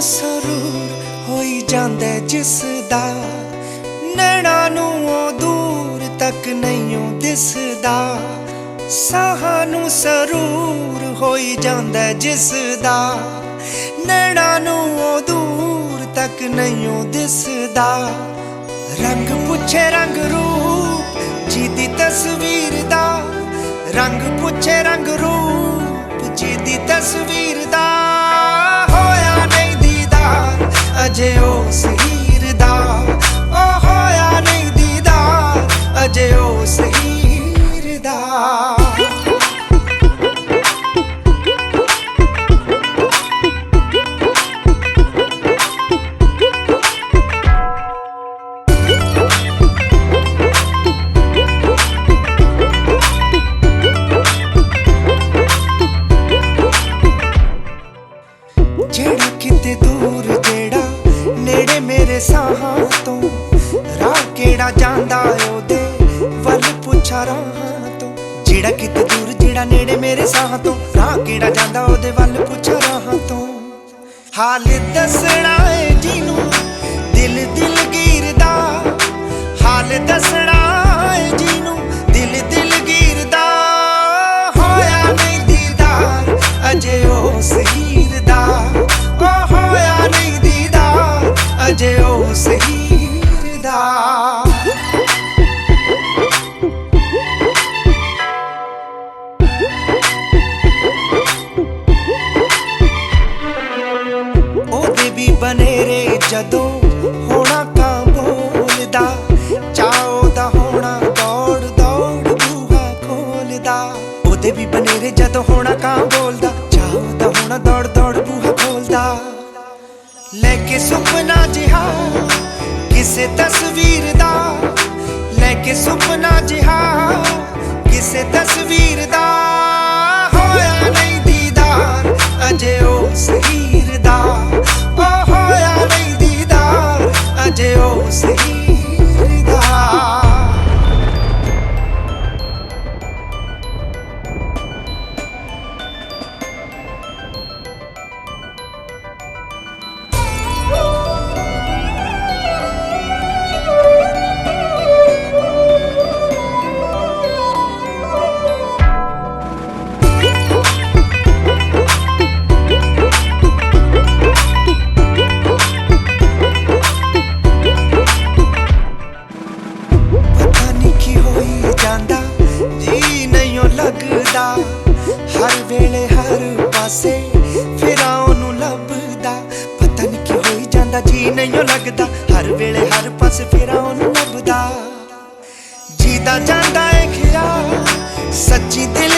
ਸਰੂਰ ਹੋਈ ਜਿਸ ਦਾ, ਨੈਣਾ ਨੂੰ ਉਹ ਦੂਰ ਤੱਕ ਨਹੀਂ ਉਹ ਦਿਸਦਾ। ਸਾਹਾਂ ਨੂੰ ਸਰੂਰ ਹੋਈ ਜਾਂਦਾ ਜਿਸ ਦਾ, ਨੈਣਾ ਨੂੰ ਉਹ ਦੂਰ ਤੱਕ ਨਹੀਂ ਉਹ ਦਿਸਦਾ। ਰੰਗ ਪੁੱਛੇ ਰੰਗ ਰੂਪ, ਜਿਹਦੀ ਤਸਵੀਰ ਦਾ। ਰੰਗ ਪੁੱਛੇ ਰੰਗ ਰੂਪ, ਜਿਹਦੀ ਤਸਵੀਰ ਦਾ। ਅਜੇ ਉਸ ਦਾ। ਜਿਹੜਾ ਕਿਤੇ ਦੂਰ, ਜਿਹੜਾ ਨੇੜੇ ਮੇਰੇ ਸਾਹਾਂ ਤੋਂ, ਰਾਹ ਕਿਹੜਾ ਜਾਂਦਾ ਉਹਦੇ ਰਾਹਾਂ ਤੋਂ। ਜਿਹੜਾ ਕਿਤੇ ਦੂਰ, ਜਿਹੜਾ ਨੇੜੇ ਮੇਰੇ ਸਾਹਾਂ ਤੋਂ। ਰਾਹ ਕਿਹੜਾ ਜਾਂਦਾ, ਉਹਦੇ ਵੱਲ ਪੁੱਛਾ ਰਾਹਾਂ ਤੋਂ। ਹਾਲ ਦੱਸਣਾ ਏ ਜਿਹਨੂੰ, ਦਿਲ ਦਿਲ ਗੀਰਦਾ। ਹਾਲ ਦੱਸਣਾ ਏ ਜਿਹਨੂੰ, ਦਿਲ ਦਿਲ ਗੀਰਦਾ। ਹੋਇਆ ਨਹੀਂ ਦੀਦਾਰ, ਅਜੇ ਉਹ ਸ਼ਹੀਰ ਦਾ ਉਹ ਹੋਇਆ ਨਹੀਂ ਦੀਦਾਰ, ਅਜੇ ਉਹ ਹੀਰ ਦਾ ਜਦੋਂ ਹੋਣਾ ਕਾਂ ਬੋਲਦਾ ਚਾਓ ਦਾ ਹੋਣਾ ਦੌੜ ਦੌੜ ਬੂਹਾ ਖੋਲਦਾ। ਉਹਦੇ ਵੀ ਬਨੇਰੇ ਜਦੋਂ ਹੋਣਾ ਕਾਂ ਬੋਲਦਾ ਚਾਹੋ ਦਾ ਹੋਣਾ ਦੌੜ ਦੌੜ ਬੂਹਾ ਖੋਲਦਾ। ਲੈ ਕੇ ਸੁਪਨਾ ਜਿਹਾ ਕਿਸੇ ਤਸਵੀਰ ਦਾ, ਲੈ ਕੇ ਸੁਪਨਾ ਜਿਹਾ ਕਿਸੇ ਤਸਵੀਰ ਲੱਗਦਾ। ਹਰ ਵੇਲੇ ਹਰ ਪਾਸੇ ਫਿਰਾਂ ਉਹਨੂੰ ਲੱਭਦਾ। ਪਤਾ ਨਹੀਂ ਕੀ ਹੋਈ ਜਾਂਦਾ, ਜੀ ਨਹੀਂ ਉਹ ਲੱਗਦਾ। ਹਰ ਵੇਲੇ ਹਰ ਪਾਸੇ ਫਿਰਾਂ ਉਹਨੂੰ ਲੱਭਦਾ। ਜੀਦਾ ਜਾਂਦਾ ਏ ਖਿਆ ਸੱਚੀ ਦਿਲ